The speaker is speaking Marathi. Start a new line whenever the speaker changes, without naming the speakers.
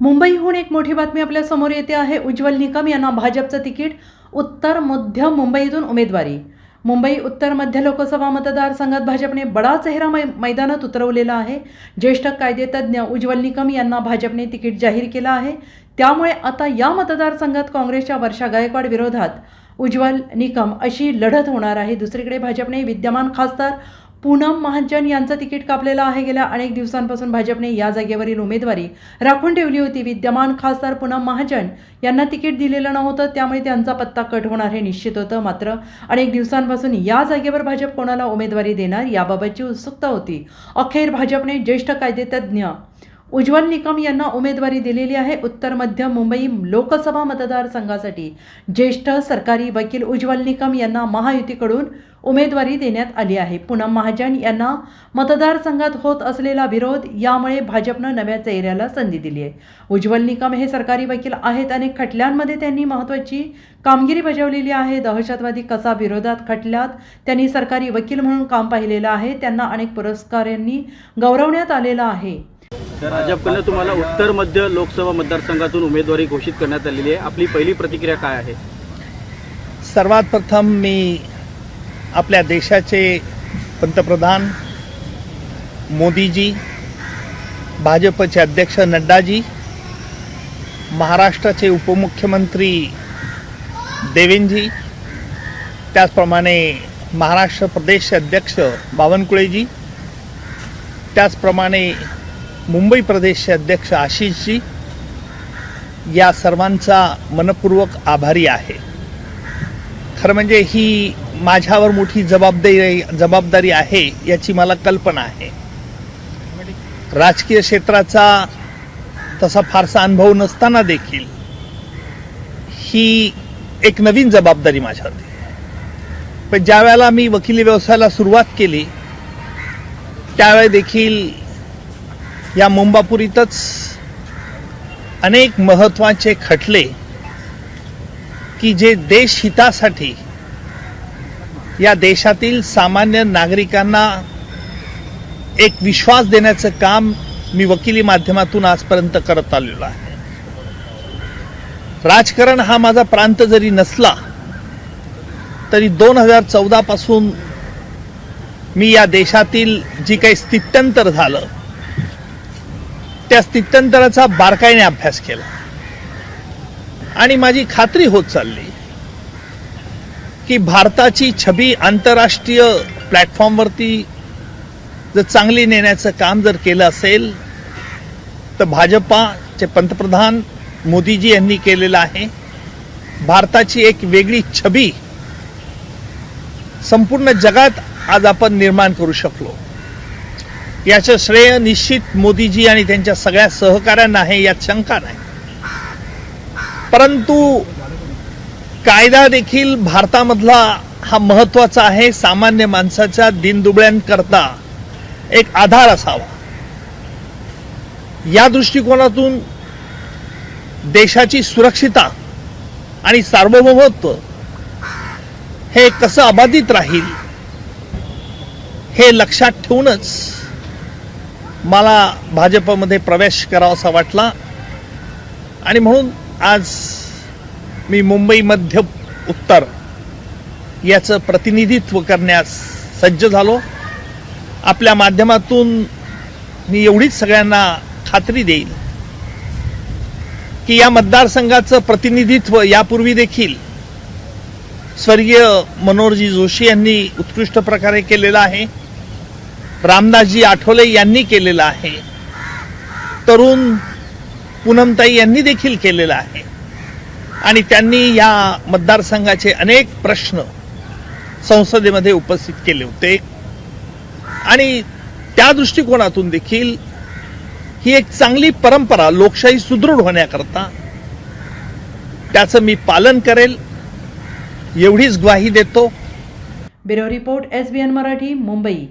मुंबईहून एक मोठी बातमी आपल्यासमोर येते आहे. उज्ज्वल निकम यांना भाजपचं तिकीट उत्तर मध्य मुंबईतून उमेदवारी. मुंबई उत्तर मध्य लोकसभा मतदारसंघात भाजपने बडा चेहरा मै मैदानात उतरवलेला आहे. ज्येष्ठ कायदेतज्ञ उज्ज्वल निकम यांना भाजपने तिकीट जाहीर केलं आहे. त्यामुळे आता या मतदारसंघात काँग्रेसच्या वर्षा गायकवाड विरोधात उज्ज्वल निकम अशी लढत होणार आहे. दुसरीकडे भाजपने विद्यमान खासदार पूनम महाजन यांचं तिकीट कापलेलं आहे. गेल्या अनेक दिवसांपासून भाजपने या जागेवरील उमेदवारी राखून ठेवली होती. विद्यमान खासदार पूनम महाजन यांना तिकीट दिलेलं नव्हतं. त्यामुळे त्यांचा पत्ता कट होणार हे निश्चित होतं. मात्र अनेक दिवसांपासून या जागेवर भाजप कोणाला उमेदवारी देणार याबाबतची उत्सुकता होती. अखेर भाजपने ज्येष्ठ कायदेतज्ञ उज्ज्वल निकम यांना उमेदवारी दिलेली आहे. उत्तर मध्य मुंबई लोकसभा मतदारसंघासाठी ज्येष्ठ सरकारी वकील उज्ज्वल निकम यांना महायुतीकडून उमेदवारी देण्यात आली आहे. पूनम महाजन यांना मतदारसंघात होत असलेला विरोध यामुळे भाजपनं नव्या चेहऱ्याला संधी दिली आहे. उज्ज्वल निकम हे सरकारी वकील आहेत अनेक खटल्यांमध्ये त्यांनी महत्त्वाची कामगिरी बजावलेली आहे. दहशतवादी कसा विरोधात खटल्यात त्यांनी सरकारी वकील म्हणून काम पाहिलेलं आहे. त्यांना अनेक पुरस्कारांनी गौरवण्यात आलेलं आहे.
भाजपकडनं तुम्हाला उत्तर मध्य लोकसभा मतदारसंघातून उमेदवारी घोषित करण्यात आलेली आहे. आपली पहिली प्रतिक्रिया काय आहे?
सर्वात प्रथम मी आपल्या देशाचे पंतप्रधान मोदीजी भाजपचे अध्यक्ष नड्डाजी महाराष्ट्राचे उपमुख्यमंत्री देवेंजी त्याचप्रमाणे महाराष्ट्र प्रदेशचे अध्यक्ष बावनकुळेजी त्याचप्रमाणे मुंबई प्रदेशचे अध्यक्ष आशिषजी या सर्वांचा मनपूर्वक आभारी आहे. खरं म्हणजे ही माझ्यावर मोठी जबाबदारी जबाबदारी आहे याची मला कल्पना आहे. राजकीय क्षेत्राचा तसा फारसा अनुभव नसताना देखील ही एक नवीन जबाबदारी माझ्यावरती पण ज्या वेळेला मी वकिली व्यवसायाला सुरुवात केली त्यावेळी देखील या मुंबापुरीतच अनेक महत्त्वाचे खटले की जे देशहितासाठी या देशातील सामान्य नागरिकांना एक विश्वास देण्याचं काम मी वकिली माध्यमातून आजपर्यंत करत आलेलो आहे. राजकारण हा माझा प्रांत जरी नसला तरी दोन हजार चौदा पासून मी या देशातील जी काही स्थित्यंतर झालं त्या स्थित्यंतराचा बारकाईने अभ्यास केला. आणि माझी खात्री होत चालली की भारताची छबी आंतरराष्ट्रीय प्लॅटफॉर्मवरती जर चांगली नेण्याचं काम जर केलं असेल तर भाजपाचे पंतप्रधान मोदीजी यांनी केलेलं आहे. भारताची एक वेगळी छबी संपूर्ण जगात आज आपण निर्माण करू शकलो. याचं श्रेय निश्चित मोदीजी आणि त्यांच्या सगळ्या सहकाऱ्यांना आहे यात शंका नाही. परंतु कायदा देखील भारतामधला हा महत्त्वाचा आहे सामान्य माणसाच्या दिनदुबळ्यांकरता एक आधार असावा. या दृष्टिकोनातून देशाची सुरक्षिता आणि सार्वभौमत्व हे कसं अबाधित राहील हे लक्षात ठेवूनच मला भाजपमध्ये प्रवेश करावासा वाटला. आणि म्हणून आज मी मुंबई मध्य उत्तर याचं प्रतिनिधित्व करण्यास सज्ज झालो. आपल्या माध्यमातून मी एवढीच सगळ्यांना खात्री देईल की या मतदारसंघाचं प्रतिनिधित्व यापूर्वी देखील स्वर्गीय मनोहरजी जोशी यांनी उत्कृष्ट प्रकारे केलेलं आहे. रामदासजी आठवले यांनी केलेलं आहे. तरुण पूनमताई यांनी देखील केलेलं आहे. आणि त्यांनी या मतदारसंघाचे अनेक प्रश्न संसदेमध्ये उपस्थित केले होते. आणि त्या दृष्टिकोनातून देखील ही एक चांगली परंपरा लोकशाही सुदृढ होण्याकरता त्याचं मी पालन करेल. एवढीच ग्वाही देतो.
Bureau report S B N Marathi Mumbai.